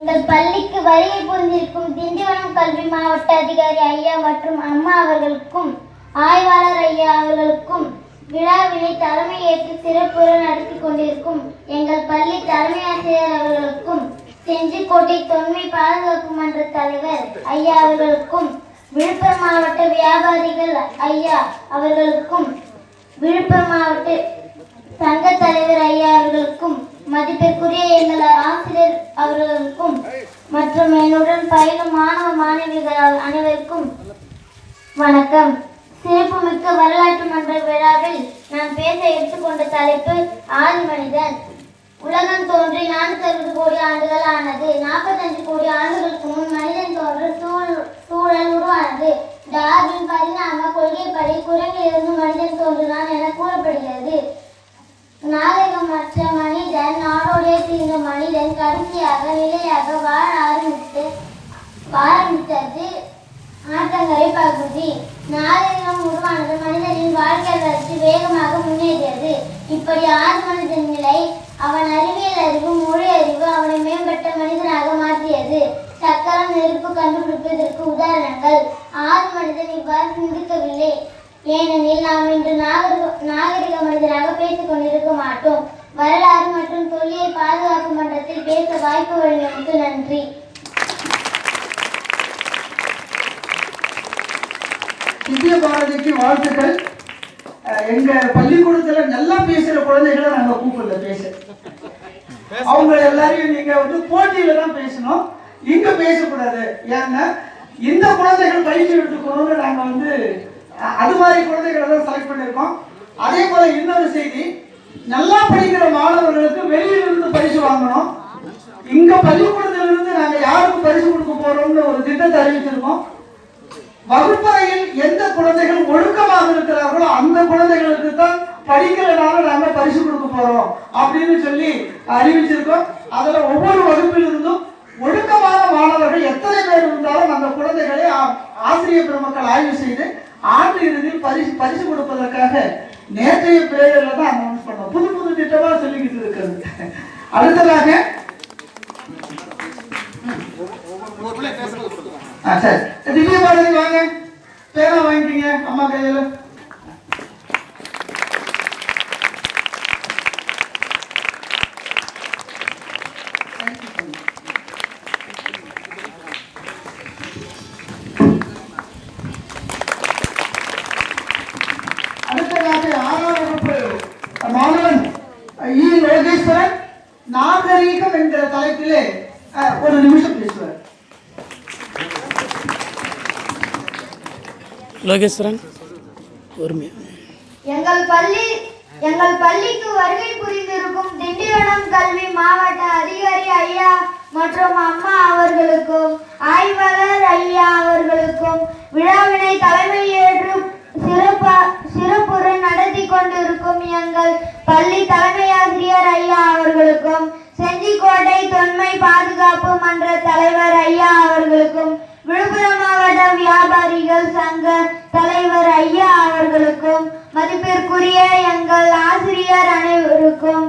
எங்கள் பள்ளிக்கு வருகை புரிந்திருக்கும் திண்டிவனம் கல்வி மாவட்ட அதிகாரி ஐயா மற்றும் அம்மா அவர்களுக்கும் ஆய்வாளர் ஐயா அவர்களுக்கும் விழாவினை தலைமை ஏற்று சிறப்புற நடத்தி கொண்டிருக்கும் எங்கள் பள்ளி தலைமை ஆசிரியர் அவர்களுக்கும் செஞ்சிக்கோட்டை தொன்மை பாதுகாப்பு மன்ற தலைவர் ஐயா அவர்களுக்கும் விழுப்புரம் மாவட்ட வியாபாரிகள் ஐயா அவர்களுக்கும் விழுப்புரம் மாவட்ட சங்க தலைவர் ஐயா அவர்களுக்கும் மதிப்பிற்குரிய எங்கள் ஆசிரியர் அவர்களுக்கும் மற்றும் என்னுடன் பயிலும் மாணவ மாணவிகள் அனைவருக்கும் வணக்கம். சிறப்புமிக்க வரலாற்று மன்ற விழாவில் நான் பேச எடுத்துக்கொண்ட தலைப்பு ஆதி மனிதன். உலகம் தோன்றி நானூத்தி அறுபது கோடி ஆண்டுகள் ஆனது. நாற்பத்தஞ்சு கோடி ஆண்டுகளுக்கு முன் மனிதன் தோன்ற சூழ் சூழல் உருவானது. டார்வின் பரிணாம கொள்கைப்படி குரங்கிலிருந்து மனிதன் தோன்றினான் என கூறப்படுகிறது. நாகரிகமற்ற மனிதன் நாடோடைய தீர்ந்த மனிதன் கடைசியாக நிலையாக வாழ ஆரம்பித்து ஆரம்பித்தது ஆற்றங்கரை பகுதி. நாகரிகம் உருவானது மனிதனின் வாழ்க்கை வளர்ச்சி வேகமாக முன்னேறியது. இப்படி ஆறு மனிதன் நிலை அவன் அறிவியல் அறிவு மொழி அறிவு அவனை மேம்பட்ட மனிதனாக மாற்றியது. சக்கரம் நெருப்பு கண்டுபிடிப்பதற்கு உதாரணங்கள். ஆறு மனிதன் இவ்வாறு சிந்திக்கவில்லை. ஏனெனில் நாம் இன்று நாகரிக நாகரிக மனிதராக பேசிக் கொண்டிருக்க மாட்டோம். வரலாறு மற்றும் தொல்லியல் பாதுகாப்பு மன்றத்தில் பேச வாய்ப்பு வழங்கியமைக்கு நன்றி. இந்திய பாரதிக்கு வாழ்த்துக்கள். எங்க பள்ளிக்கூடத்துல நல்லா பேசுற குழந்தைகளை நாங்க கூப்பிடல பேச. அவங்க எல்லாரையும் நீங்க வந்து போட்டியில தான் பேசணும். இங்க பேசக்கூடாது. ஏன்னா இந்த குழந்தைகள் பயிற்சி எடுத்துக்கணும்னு நாங்க வந்து அது மாதிரி குழந்தைகள் தான் செலக்ட் பண்ணியிருக்கோம். அதே போல இன்னொரு செய்தி நல்லா படிக்கிற மாணவர்களுக்கு வெளியிலிருந்து பரிசு வாங்கணும். இங்க பள்ளிக்கூடத்திலிருந்து நாங்க யாருக்கு பரிசு கொடுக்க போறோம்னு ஒரு திட்டத்தை அறிவிச்சிருக்கோம். வகுப்பறையில் எந்த குழந்தைகள் ஒழுக்கமாக இருக்கிறார்களோ அந்த குழந்தைகளுக்கு தான் படிக்கிறனால நாங்க பரிசு கொடுக்க போறோம் அப்படின்னு சொல்லி அறிவிச்சிருக்கோம். அதுல ஒவ்வொரு வகுப்பிலிருந்தும் ஒழுக்கமான மாணவர்கள் எத்தனை பேர் இருந்தாலும் அந்த குழந்தைகளை ஆ- ஆசிரியர் பெருமக்கள் ஆய்வு செய்து ஆண்டு இறுதியில் பரிசு பரிசு கொடுப்பதற்காக நேற்றைய பிரேயர்ல தான் அனௌன்ஸ் பண்ணோம். புது புது திட்டமா சொல்லிக்கிட்டு இருக்கிறது. அடுத்ததாக ஆ சரி. திவ்ய பாரதி வாங்க. பேனா வாங்கிக்கீங்க. அம்மா கையில அடுத்ததாக ஆறாம் வகுப்பு மாணவன் இ லோகேஸ்வரன் நாகரீகம் என்கிற தலைப்பிலே ஒரு நிமிஷம் பேசுவார். லோகேஸ்வரன் எங்கள் பள்ளி எங்கள் பள்ளிக்கு வருகை புரிந்திருக்கும் திண்டிவனம் கல்வி மாவட்ட அதிகாரி ஐயா மற்றும் அம்மா அவர்களுக்கும் ஆய்வாளர் ஐயா அவர்களுக்கும் விழாவினை தலைமை ஏற்று சிறப்பா சிறப்புரை நடத்தி கொண்டிருக்கும் எங்கள் பள்ளி தலைமை ஆசிரியர் ஐயா அவர்களுக்கும் செஞ்சிக்கோட்டை தொன்மை பாதுகாப்பு மன்ற தலைவர் ஐயா அவர்களுக்கும் விழுப்புரம் மாவட்ட வியாபாரிகள் சங்க தலைவர் ஐயா அவர்களுக்கும் மதிப்பிற்குரிய எங்கள் ஆசிரியர் அனைவருக்கும்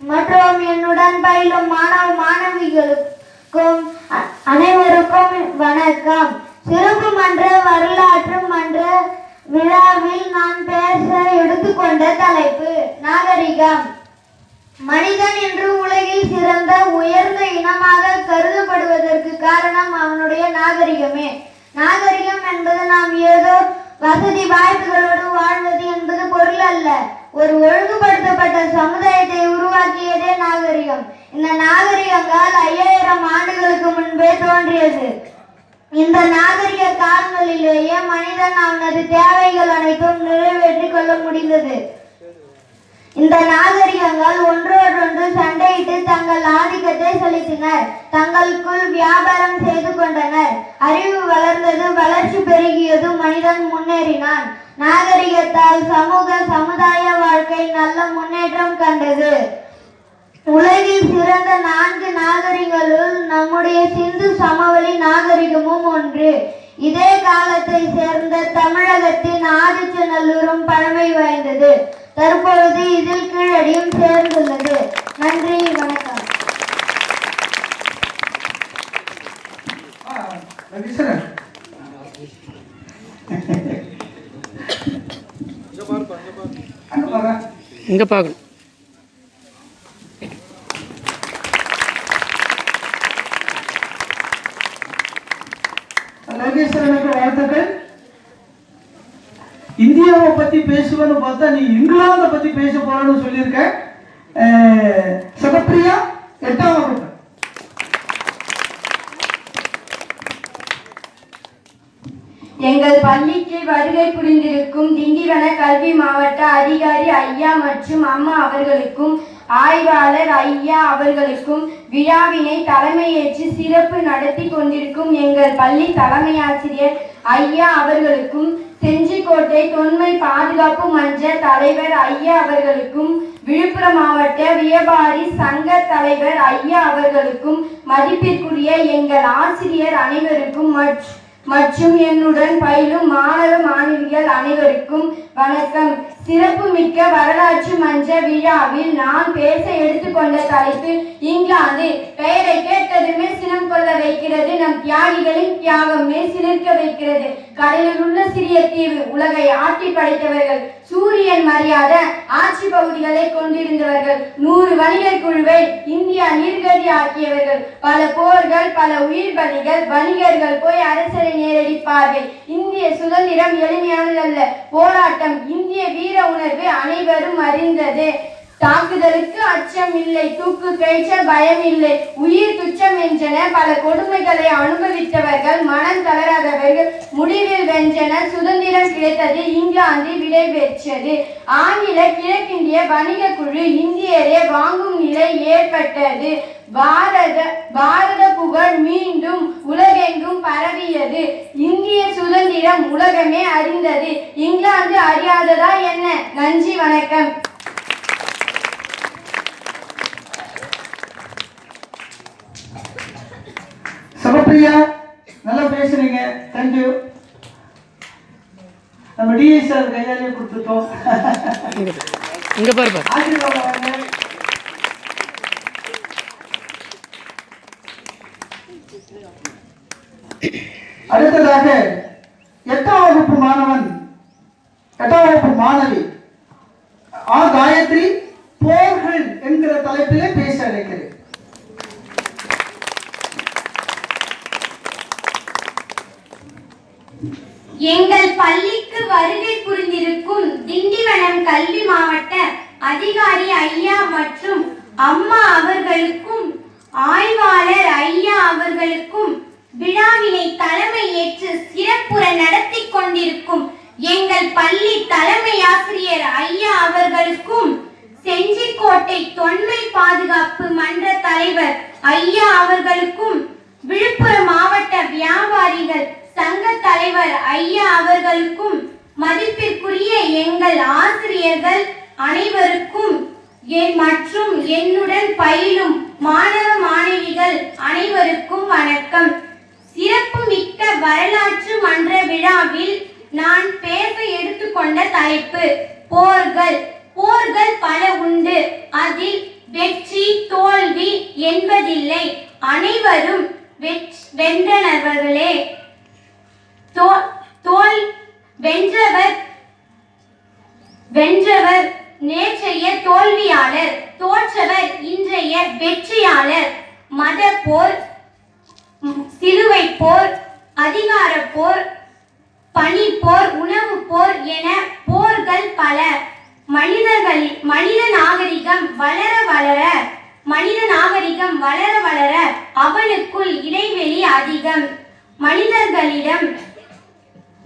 மற்றும் என்னுடன் பயிலும் மாணவ மாணவிகளுக்கும் அனைவருக்கும் வணக்கம். சிறப்பு மன்ற வரலாற்று மன்ற விழாவில் நான் பேச எடுத்துக்கொண்ட தலைப்பு நாகரிகம். மனிதன் என்று உலகில் சிறந்த உயர்ந்த இனமாக கருதப்படுவதற்கு காரணம் அவனுடைய நாகரிகமே. நாகரிகம் என்பது நாம் ஏதோ வசதி வாய்ப்புகளோடு வாழ்வது என்பது பொருள் அல்ல. ஒரு ஒழுங்குபடுத்தப்பட்ட சமுதாயத்தை உருவாக்கியதே நாகரிகம். இந்த நாகரிகங்கள் ஐயாயிரம் ஆண்டுகளுக்கு முன்பே தோன்றியது. இந்த நாகரிக காலங்களிலேயே மனிதன் அவனது தேவைகள் அனைத்தும் நிறைவேற்றிக் கொள்ள முடிந்தது. இந்த நாகரிகங்கள் ஒன்றோடொன்று சண்டையிட்டு தங்கள் ஆதிக்கத்தை செலுத்தினர். தங்களுக்குள் வியாபாரம் செய்து கொண்டனர். அறிவு வளர்ந்தது வளர்ச்சி பெருகியது மனிதன் முன்னேறினான். நாகரிகத்தால் சமூக சமுதாய வாழ்க்கை நல்ல முன்னேற்றம் கண்டது. உலகில் சிறந்த நான்கு நாகரிகங்களுள் நம்முடைய சிந்து சமவெளி நாகரிகமும் ஒன்று. இதே காலத்தை சேர்ந்த தமிழகத்தின் ஆதிச்சநல்லூரும் பழமை வாய்ந்தது. தற்பொழுது இதில் கீழடியும் சேர்ந்துள்ளது நன்றி வணக்கம். இங்க பாக்கணும். இந்தியாவை பத்தி பேசுவேன்னு பார்த்தா நீ இங்கிலாந்தை பத்தி பேச போறேன்னு சொல்லியிருக்க. அஹ், எட்டாம் வகுப்பு. எங்கள் பள்ளிக்கு வருகை புரிந்திருக்கும் திண்டிவன கல்வி மாவட்ட அதிகாரி ஐயா மற்றும் அம்மா அவர்களுக்கும் ஆய்வாளர் ஐயா அவர்களுக்கும் விழாவினை தலைமையேற்று சிறப்பு நடத்தி கொண்டிருக்கும் எங்கள் பள்ளி தலைமை ஆசிரியர் ஐயா அவர்களுக்கும் செஞ்சிக்கோட்டை தொன்மை பாதுகாப்பு மன்ற தலைவர் ஐயா அவர்களுக்கும் விழுப்புரம் மாவட்ட வியாபாரி சங்க தலைவர் ஐயா அவர்களுக்கும் மதிப்பிற்குரிய எங்கள் ஆசிரியர் அனைவருக்கும் மற்றும் மற்றும் என்னுடன் பயிலும் மாணவ மாணவிகள் அனைவருக்கும் வணக்கம். சிறப்புமிக்க வரலாற்று மன்ற விழாவில் நான் பேச எடுத்துக்கொண்ட தலைப்பு இங்கிலாந்து பெயரை கேட்டதுமே சினம் கொள்ள வைக்கிறது நம் தியாகிகளின் தியாகமே சிலிர்க்க வைக்கிறது. கடலில் உள்ள சிறிய தீவு உலகை ஆட்டி படைத்தவர்கள் சூரியன் மரியாத ஆட்சி பகுதிகளை கொண்டிருந்தவர்கள் நூறு வணிகர் குழுவை இந்தியா நீர்கதி ஆக்கியவர்கள். பல போர்கள் பல உயிர் பலிகள் வணிகர்கள் போய் அரசரை நேரடிப்பார்கள். இந்திய சுதந்திரம் எளிமையானதல்ல. போராட்டம் இந்திய வீர உணர்வு அனைவரும் அறிந்தது. தாக்குதலுக்கு அச்சம் இல்லை தூக்கு கயிற்ற பயம் இல்லை உயிர் துச்சம் என்றன பல கொடுமைகளை அனுபவித்தவர்கள் மனம் தளராதவர்கள் முடிவில் வென்றன சுதந்திரம் கிடைத்தது இங்கிலாந்து விடைபெற்றது ஆங்கில கிழக்கிந்திய வணிக குழு இந்தியரே வாங்கும் நிலை ஏற்பட்டது. பாரத பாரத புகழ் மீண்டும் உலகெங்கும் பரவியது. இந்திய சுதந்திரம் உலகமே அறிந்தது. இங்கிலாந்து அறியாததா என்ன? நன்றி வணக்கம். சிவப்பிரியா நல்லா பேசுனீங்க தேங்க்யூ நம்ம டிஐ சார் கையாலே கொடுத்துட்டோம். இங்கே இங்கே பாரு பாரு. ஆசீர்வாதம் வாங்க. அடுத்ததாக எட்டாம் வகுப்பு மாணவன் எட்டாம் வகுப்பு மாணவி. ஆ காயத்ரி போர்கள் என்கிற தலைப்பிலே பேச அழைக்கிறேன். எங்கள் பள்ளிக்கு வருகை புரிந்திருக்கும் திண்டிவனம் கல்வி மாவட்ட அதிகாரி ஐயா மற்றும் அம்மா அவர்களுக்கும் ஆய்வாளர் ஐயா அவர்களுக்கும் விழாவினை தலைமை ஏற்று சிறப்புற நடத்தி கொண்டிருக்கும் எங்கள் பள்ளி தலைமை ஆசிரியர் ஐயா அவர்களுக்கும் செஞ்சிக்கோட்டை தொன்மை பாதுகாப்பு மன்ற தலைவர் ஐயா அவர்களுக்கும் விழுப்புரம் மாவட்ட வியாபாரிகள் சங்க தலைவர் ஐயா அவர்களுக்கும் மதிப்பிற்குரிய எங்கள் ஆசிரியர்கள் அனைவருக்கும் என் மற்றும் என்னுடன் பயிலும் மாணவ மாணவிகள் அனைவருக்கும் வணக்கம். சிறப்பு மிக்க வரலாற்று மன்ற விழாவில் நான் பேச எடுத்துக்கொண்ட தலைப்பு போர்கள். போர்கள் பல உண்டு. அதில் வெற்றி தோல்வி என்பதில்லை. அனைவரும் வென்றனர்களே. தோல் வென்றவர் வென்றவர் நேற்றைய தோல்வியாளர் தோற்றவர் இன்றைய வெற்றியாளர். மத போர் சிலுவை போர் அதிகார போர் பனிப்போர் உணவு போர் என போர்கள் பல. மனிதர்கள் மனித நாகரிகம் வளர வளர மனித நாகரிகம் வளர வளர அவனுக்குள் இடைவெளி அதிகம். மனிதர்களிடம்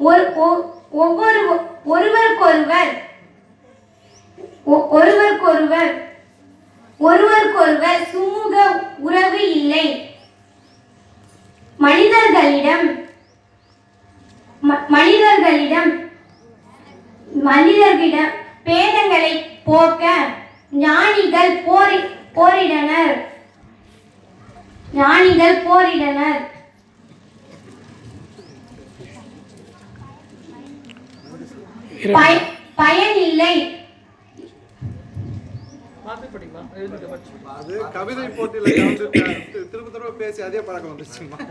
ஒவ்வொரு ஒருவருக்கொருவர். ஒ- ஒருவருக்கொருவர். ஒருவருக்கொருவர் சுமூக உறவு இல்லை. மனிதர்களிடம் ம- மனிதர்களிடம் மனிதர்களிடம் பேதங்களை போக்க ஞானிகள் போரி போரிடனர். ஞானிகள் போரிடனர். இரு பய- பயனில்லை. அது கவிதை போட்டியில கலந்துருக்க திரும்ப திரும்ப பேசி அதே பழக்கம் வந்துருச்சுமா?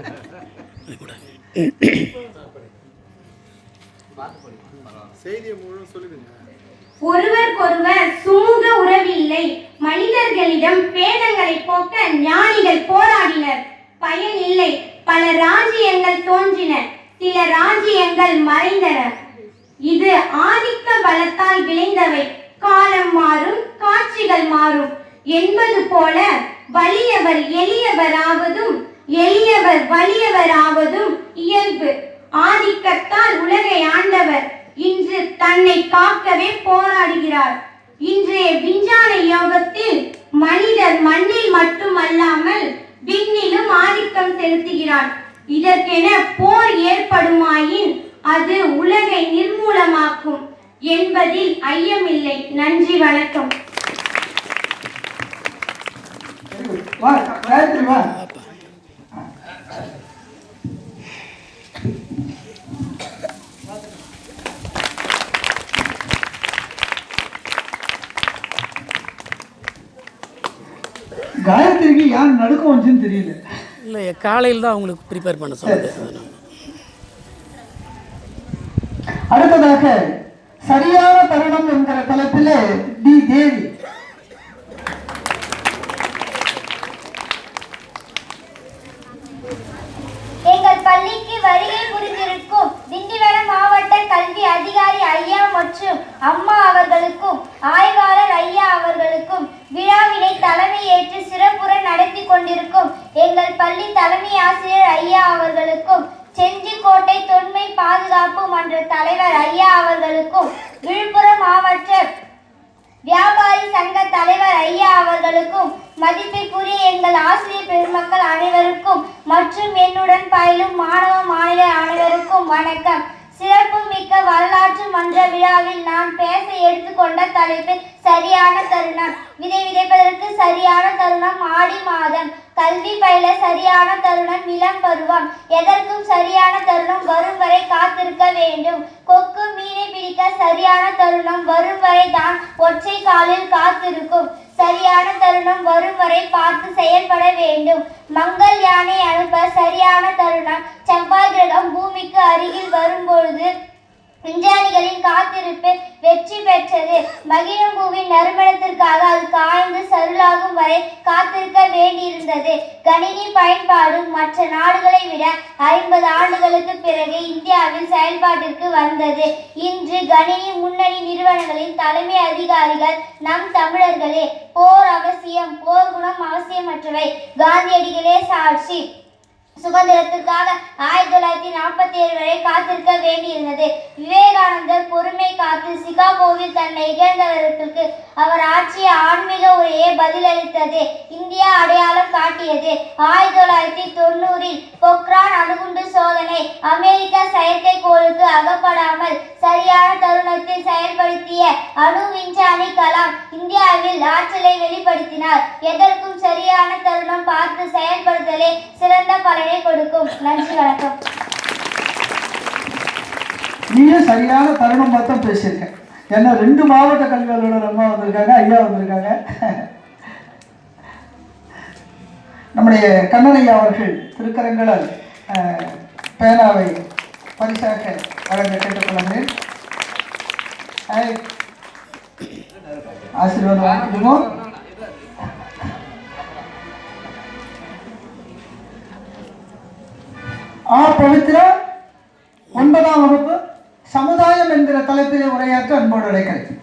செய்தியை முழு சொல்லிடுங்க. ஒருவருக்கொருவர் சுமூக உறவில்லை. மனிதர்களிடம் பேதங்களை போக்க ஞானிகள் போராடினர். பயன் இல்லை பல ராஜ்யங்கள் தோன்றின. சில ராஜ்யங்கள் மறைந்தன. இது ஆதிக்க பலத்தால் விளைந்தவை. காலம் மாறும் காட்சிகள் மாறும். என்பது போல வலியவர் எளியவராவதும் எளியவர் வலியவராவதும் இயல்பு. ஆதிக்கத்தால் உலகை ஆண்டவர் இன்று தன்னை காக்கவே போராடுகிறார். இன்றைய விஞ்ஞான யோகத்தில் மனிதர் மண்ணில் மட்டுமல்லாமல் விண்ணிலும் ஆதிக்கம் செலுத்துகிறான் இதற்கென போர் ஏற்படுமாயின் அது உலகை நிர்மூலமாக்கும் என்பதில் ஐயமில்லை. நன்றி வணக்கம். காயத்ரிக்கு ஏன் நடுக்கம் வந்துச்சுன்னு தெரியல. இல்லை காலையில் தான் அவங்களுக்கு ப்ரிப்பேர் பண்ண சொன்னது அதனால. அடுத்ததாக சரியான தருணம் என்கிற தலைப்பிலே டி தேவி எங்கள் பள்ளிக்கு வருகை புரிந்திருக்கும் திண்டிவனம் மாவட்ட கல்வி அதிகாரி ஐயா மற்றும் அம்மா அவர்களுக்கும் ஆய்வாளர் ஐயா அவர்களுக்கும் விழாவினை தலைமை ஏற்று சிறப்புற நடத்தி கொண்டிருக்கும் எங்கள் பள்ளி தலைமை ஆசிரியர் ஐயா அவர்களுக்கும் புதுக்கோட்டை தொன்மை பாதுகாப்பு மன்ற தலைவர் ஐயா அவர்களுக்கும் விழுப்புரம் மாவட்ட வியாபாரி சங்க தலைவர் ஐயா அவர்களுக்கும் மதிப்பிற்குரிய எங்கள் ஆசிரியர் பெருமக்கள் அனைவருக்கும் மற்றும் என்னுடன் பயிலும் மாணவ மாணவியர் அனைவருக்கும் வணக்கம். சிறப்பு மிக்க வரலாற்று மன்ற விழாவில் நான் பேச எடுத்துக்கொண்ட தலைப்பு சரியான தருணம். விதை விதைப்பதற்கு சரியான தருணம் ஆடி மாதம். கல்வி பயில சரியான தருணம் இளம் பருவம். எதற்கும் சரியான தருணம் வரும் வரை காத்திருக்க வேண்டும். கொக்கு மீனை பிடிக்க சரியான தருணம் வரும் வரை தான் ஒற்றை காலில் காத்திருக்கும். சரியான தருணம் வரும் வரை பார்த்து செயல்பட வேண்டும். மங்கள் யானை அனுப்ப சரியான தருணம். செவ்வாய் கிரகம் பூமிக்கு அருகில் வரும்பொழுது விஞ்ஞானிகளின் காத்திருப்பு வெற்றி பெற்றது. மகிழம்பூவின் நறுமணத்திற்காக அது காய்ந்து சருளாகும் வரை காத்திருக்க வேண்டியிருந்தது. கணினி பயன்பாடும் மற்ற நாடுகளை விட ஐம்பது ஆண்டுகளுக்கு பிறகு இந்தியாவில் செயல்பாட்டிற்கு வந்தது. இன்று கணினி முன்னணி நிறுவனங்களின் தலைமை அதிகாரிகள் நம் தமிழர்களே போர் அவசியம் போர் குணம் அவசியமற்றவை. காந்தியடிகளே சாட்சி. சுதந்திரத்திற்காக ஆயிரத்தி தொள்ளாயிரத்தி நாற்பத்தி ஏழு வரை காத்திருக்க வேண்டியிருந்தது. விவேகானந்தர் பொறுமை காத்து சிகாகோவில் தன்னை இகழ்ந்தவர்களுக்கு அவர் ஆட்சியை பதிலளித்தது. இந்தியா அடையாளம் காட்டியது. ஆயிரத்தி தொள்ளாயிரத்தி தொண்ணூறில் பொக்ரான் அணுகுண்டு சோதனை. அமெரிக்க செயற்கைக்கோளுக்கு அகப்படாமல் சரியான தருணத்தில் செயல்படுத்திய அணு விஞ்ஞானி கலாம் இந்தியாவில் ஆற்றலை வெளிப்படுத்தினார். எதற்கும் சரியான தருணம் பார்த்து செயல்படுத்தலே சிறந்த பலனை கொடுக்கும். நன்றி வணக்கம். நீயும் சரியான தருணம் பார்த்தா பேசியிருக்க ஏன்னா ரெண்டு மாவட்ட கல்வி அலுவலர் அம்மா வந்திருக்காங்க ஐயா வந்திருக்காங்க. நம்முடைய கண்ணனையா அவர்கள் திருக்கரங்களால் பேனாவை பரிசாக வழங்க கேட்டுக்கொள்கிறேன். ஆசீர்வாதம் ஆ பவித்ரா ஒன்பதாம் வகுப்பு சமுதாயம் என்கிற தலைப்பிலே உரையாற்ற அன்போடு அழைக்கிறேன்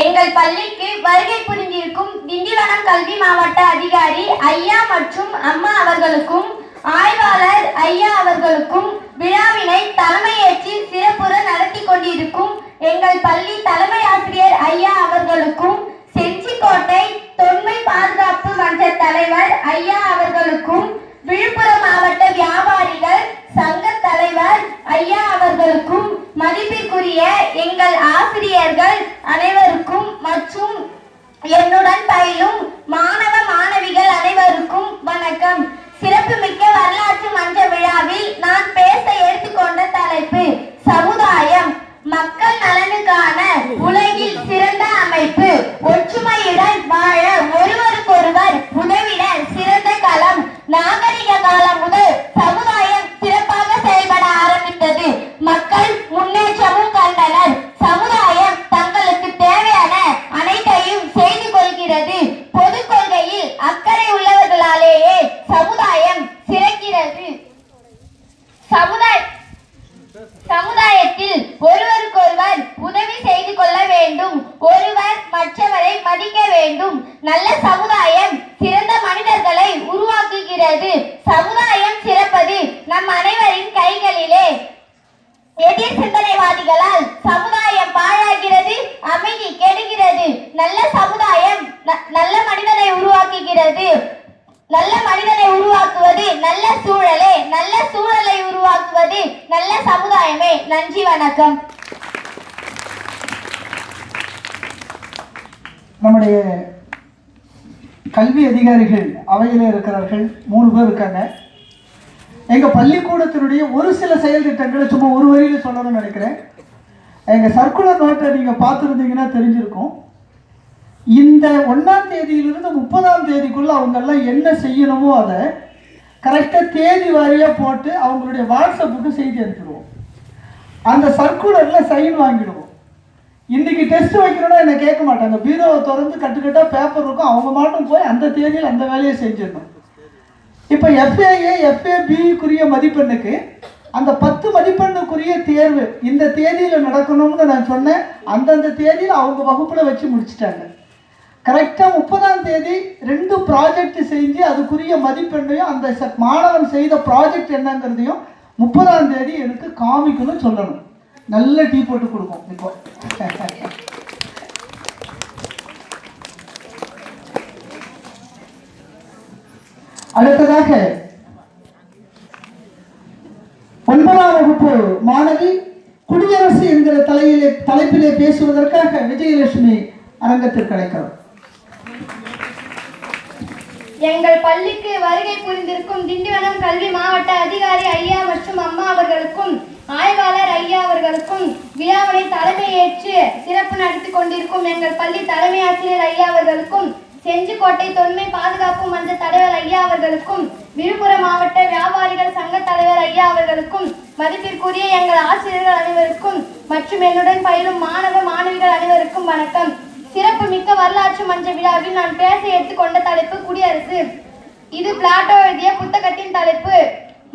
எங்கள் பள்ளிக்கு வருகை புரிந்திருக்கும் திண்டிவனம் கல்வி மாவட்ட அதிகாரி ஐயா மற்றும் அம்மா அவர்களுக்கும் ஆய்வாளர் ஐயா அவர்களுக்கும் விழாவினை தலைமையேற்றி சிறப்புற நடத்தி கொண்டிருக்கும் எங்கள் பள்ளி தலைமை ஆசிரியர் ஐயா அவர்களுக்கும் செஞ்சிக்கோட்டை தொன்மை பாதுகாப்பு மன்ற தலைவர் ஐயா அவர்களுக்கும் விழுப்புரம் மாவட்ட வியாபாரிகள் சங்க தலைவர் ஐயா அவர்களுக்கும் மதிப்பிற்குரிய எங்கள் ஆசிரியர்கள் அனைவருக்கும் மற்றும் என்னுடன் பயிலும் மாணவ மாணவிகள் அனைவருக்கும் வணக்கம். சிறப்புமிக்க வரலாற்று மன்ற விழாவில் நான் பேச எடுத்துக்கொண்ட தலைப்பு சமுதாயம். மக்கள் நலனுக்கான உலகில் சிறந்த அமைப்பு. ஒற்றுமையுடன் வாழ ஒருவருக்கொருவர் உதவிட சிறந்த களம். நாகரிக காலம் முதல் சமுதாயம் சிறப்பாக செயல்பட ஆரம்பித்தது. மக்கள் முன்னேற்றமும் கண்டனர். சமுதாயம் சமுதாயம் சிறக்கிறது. சமுதாய சமுதாயத்தில் ஒருவருக்கொருவர் உதவி செய்து கொள்ள வேண்டும். ஒருவர் மற்றவரை மதிக்க வேண்டும். நல்ல சமுதாயம் சிறந்த மனிதர்களை உருவாக்குகிறது. சமுதாயம் சிறப்பது நம் அனைவரின் கைகளிலே. எதிர் சிந்தனைவாதிகளால் சமுதாயம் பாழாகிறது அமைதி கெடுகிறது. நல்ல சமுதாயம் ந- நல்ல மனிதனை உருவாக்குகிறது. நல்ல மனிதனை உருவாக்குவது நல்ல சூழலே நல்ல சூழலை உருவாக்குவது நல்ல சமுதாயமே. நன்றி வணக்கம். நம்முடைய கல்வி அதிகாரிகள் அவையில் இருக்கிறார்கள். மூணு பேர் இருக்காங்க. எங்கள் பள்ளிக்கூடத்தினுடைய ஒரு சில செயல் திட்டங்களை சும்மா ஒரு வரியில் சொல்லணும்னு நினைக்கிறேன். எங்கள் சர்க்குலர் நோட்டை நீங்கள் பார்த்துருந்தீங்கன்னா தெரிஞ்சிருக்கும். இந்த ஒன்றாம் தேதியிலிருந்து முப்பதாம் தேதிக்குள்ள அவங்க எல்லாம் என்ன செய்யணுமோ அதை கரெக்டாக தேதி வாரியாக போட்டு அவங்களுடைய வாட்ஸ்அப்புக்கு செய்தி அனுப்பிடுவோம். அந்த சர்க்குலரில் சைன் வாங்கிடுவோம். இன்னைக்கு டெஸ்ட் வைக்கணும்னா என்ன கேட்க மாட்டாங்க. பீரோவை திறந்து கட்டுக்கட்டாக பேப்பர் இருக்கும். அவங்க மட்டும் போய் அந்த தேதியில் அந்த வேலையை செஞ்சிடணும். இப்போ எஃப்ஏஏ எஃப்ஏபிக்குரிய மதிப்பெண்ணுக்கு அந்த பத்து மதிப்பெண்ணுக்குரிய தேர்வு இந்த தேதியில் நடக்கணும்னு நான் சொன்னேன். அந்தந்த தேதியில் அவங்க வகுப்பில் வச்சு முடிச்சிட்டாங்க. கரெக்டாக முப்பதாம் தேதி ரெண்டு ப்ராஜெக்ட் செஞ்சு அதுக்குரிய மதிப்பெண்ணையும் அந்த மாணவன் செய்த ப்ராஜெக்ட் என்னங்கிறதையும் முப்பதாம் தேதி எனக்கு காமிக்கணும் சொல்லணும். நல்ல டீ போட்டு கொடுப்போம் இப்போ. அடுத்ததாக ஒன்பதாம் வகுப்பு மாணவி குடியரசு என்கிற தலையிலே தலைப்பிலே பேசுவதற்காக விஜயலட்சுமி அரங்கத்திற்கு அழைக்கிறோம். எங்கள் பள்ளிக்கு வருகை புரிந்திருக்கும் திண்டிவனம் கல்வி மாவட்ட அதிகாரி ஐயா மற்றும் அம்மா அவர்களுக்கும் ஆய்வாளர் ஐயா அவர்களுக்கும் விழாவினை தலைமை ஏற்று சிறப்பு நடத்தி கொண்டிருக்கும் எங்கள் பள்ளி தலைமை ஆசிரியர் ஐயா அவர்களுக்கும் செஞ்சிக்கோட்டை தொன்மை பாதுகாப்பு மன்ற தலைவர் ஐயா அவர்களுக்கும் விழுப்புரம் மாவட்ட வியாபாரிகள் சங்க தலைவர் ஐயா அவர்களுக்கும் மதிப்பிற்குரிய எங்கள் ஆசிரியர்கள் அனைவருக்கும் மற்றும் என்னுடன் பயிலும் மாணவ மாணவிகள் அனைவருக்கும் வணக்கம். சிறப்புமிக்க வரலாற்று மன்ற விழாவில் நான் பேச எடுத்துக்கொண்ட தலைப்பு குடியரசு. இது பிளாட்டோ எழுதிய புத்தகத்தின் தலைப்பு.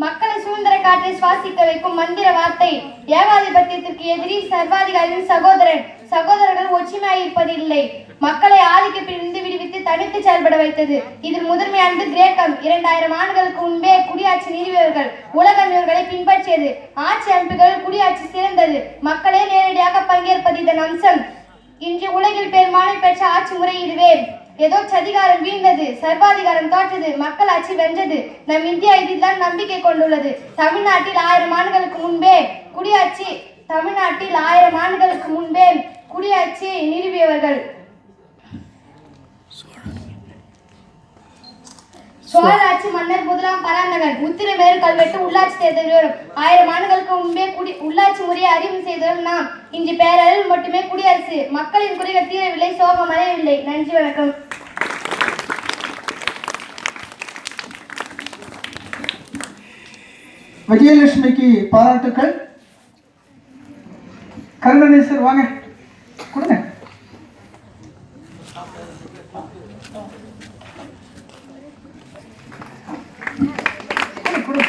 மக்களை சுதந்திர காற்றை சுவாசிக்க வைக்கும் மந்திர வார்த்தை. ஏகாதிபத்தியத்திற்கு எதிரி சர்வாதிகாரியின் சகோதரன். சகோதரர்கள் ஒற்றுமையாக இருப்பதில்லை. மக்களை ஆதிக்கத்திலிருந்து விடுவித்து தனித்து செயல்பட வைத்தது. இதில் முதன்மையானது கிரேக்கம். இரண்டாயிரம் ஆண்டுகளுக்கு முன்பே குடியாட்சி நிறுவியவர்கள் உலகம் இவர்களை பின்பற்றியது. ஆட்சி அமைப்புகள் குடியாட்சி சிறந்தது. மக்களே நேரடியாக பங்கேற்பது இதன் அம்சம். இன்று உலகில் பெருமானை பெற்ற ஆட்சி முறை இதுவே ஏதோ சதிகாரம் வீழ்ந்தது சர்வாதிகாரம் தோற்றது மக்கள் ஆட்சி வென்றது. நம் இந்தியா இதில்தான் நம்பிக்கை கொண்டுள்ளது. தமிழ்நாட்டில் ஆயிரம் ஆண்டுகளுக்கு முன்பே குடியாட்சி தமிழ்நாட்டில் ஆயிரம் ஆண்டுகளுக்கு முன்பே குடியாட்சி நிறுவியவர்கள். சோழராட்சி மன்னர் முதலாம் பராந்தகன் உத்திரமேறு கல்வெட்டு உள்ளாட்சி தேர்தல் வரும். ஆயிரம் ஆண்டுகளுக்கு முன்பே குடி உள்ளாட்சி முறையை அறிவு செய்தவரும் நாம். இன்று பேரளவில் மட்டுமே குடியரசு. மக்களின் குறைகள் தீரவில்லை சோகம் அடையவில்லை. நன்றி வணக்கம். விஜயலட்சுமிக்கு பாராட்டுக்கள். கருணநேசர் வாங்க கொடுங்க கொடுங்க,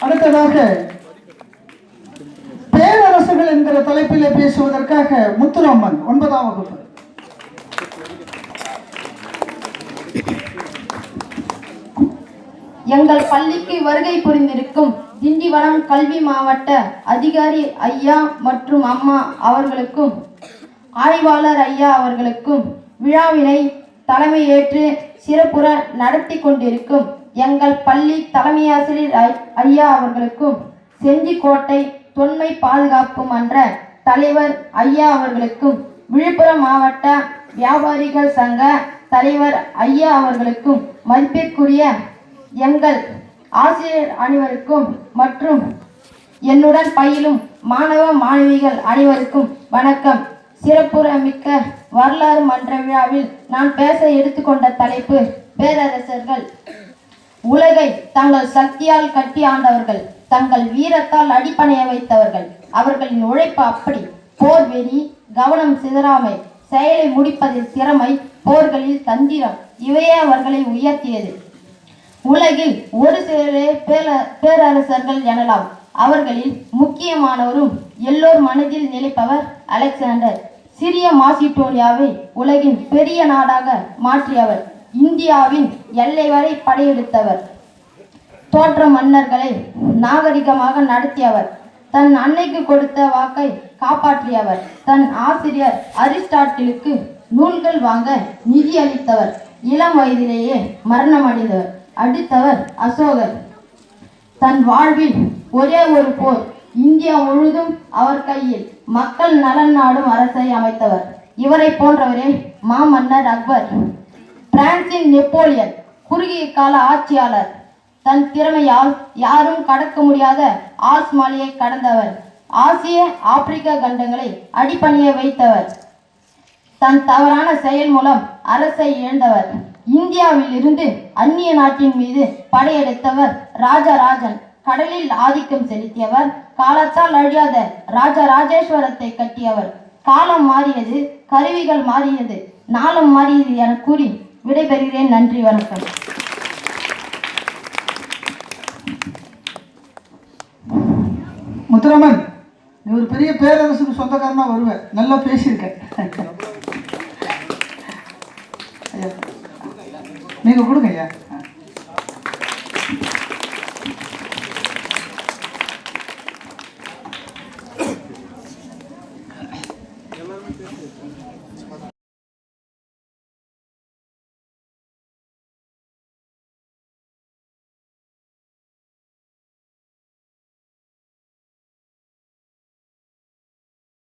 கொடுங்க. அடுத்ததாக பேரரசுகள் என்கிற தலைப்பிலே பேசுவதற்காக முத்துராமன் ஒன்பதாம் வகுப்பு. எங்கள் பள்ளிக்கு வருகை புரிந்திருக்கும் திண்டிவனம் கல்வி மாவட்ட அதிகாரி ஐயா மற்றும் அம்மா அவர்களுக்கும் ஆய்வாளர் ஐயா அவர்களுக்கும் விழாவினை தலைமையேற்று சிறப்புற நடத்தி கொண்டிருக்கும் எங்கள் பள்ளி தலைமையாசிரியர் ஐயா அவர்களுக்கும் செஞ்சிக்கோட்டை தொன்மை பாதுகாப்பு மன்ற தலைவர் ஐயா அவர்களுக்கும் விழுப்புரம் மாவட்ட வியாபாரிகள் சங்க தலைவர் ஐயா அவர்களுக்கும் மதிப்பிற்குரிய எங்கள் ஆசிரியர் அனைவருக்கும் மற்றும் என்னுடன் பயிலும் மாணவ மாணவிகள் அனைவருக்கும் வணக்கம். சிறப்புற மிக்க வரலாறு மன்ற விழாவில் நான் பேச எடுத்துக்கொண்ட தலைப்பு பேரரசர்கள். உலகை தங்கள் சக்தியால் கட்டி ஆண்டவர்கள் தங்கள் வீரத்தால் அடிப்பணைய வைத்தவர்கள். அவர்களின் உழைப்பு அப்படி. போர் வெறி கவனம் சிதறாமை செயலை முடிப்பதில் திறமை போர்களில் தந்திரம் இவையே அவர்களை உயர்த்தியது. உலகில் ஒரு சிலரே பேர பேரரசர்கள் எனலாம். அவர்களில் முக்கியமானவரும் எல்லோர் மனதில் நிலைப்பவர் அலெக்சாண்டர். சிறிய மாசிடோனியாவை உலகின் பெரிய நாடாக மாற்றியவர். இந்தியாவின் எல்லை வரை படையெடுத்தவர். தோற்ற மன்னர்களை நாகரிகமாக நடத்தியவர். தன் அன்னைக்கு கொடுத்த வாக்கை காப்பாற்றியவர். தன் ஆசிரியர் அரிஸ்டாட்டிலுக்கு நூல்கள் வாங்க நிதி அளித்தவர். இளம் வயதிலேயே மரணம் அடைந்தவர். அடித்தவர் அசோகர். தன் வாழ்வில் ஒரே ஒரு போர். இந்தியா முழுதும் அவர் கையில் மக்கள் நலன் நாடும் அரசை அமைத்தவர். இவரை போன்றவரே மாமன்னர் அக்பர். பிரான்சின் நெப்போலியன் குறுகிய கால ஆட்சியாளர். தன் திறமையால் யாரும் கடக்க முடியாத ஆஸ்மாலியை கடந்தவர். ஆசிய ஆப்பிரிக்க கண்டங்களை அடிப்பணிய வைத்தவர். தன் தவறான செயல் மூலம் அரசை இழந்தவர். இந்தியாவில் இருந்து அந்நிய நாட்டின் மீது படையெடுத்தவர் ராஜராஜன். கடலில் ஆதிக்கம் செலுத்தியவர் காலத்தால் அழியாத ராஜராஜேஸ்வரத்தை கட்டியவர். காலம் மாறியது கருவிகள் மாறியது நாளம் மாறியது என கூறி விடைபெறுகிறேன். நன்றி வணக்கம். முத்துராமன் நீ ஒரு பெரிய பேரரசுக்கு சொந்தக்காரனா வருவேன் நல்லா பேசியிருக்க. ஐயா. நீங்க கொடுங்க ஐயா.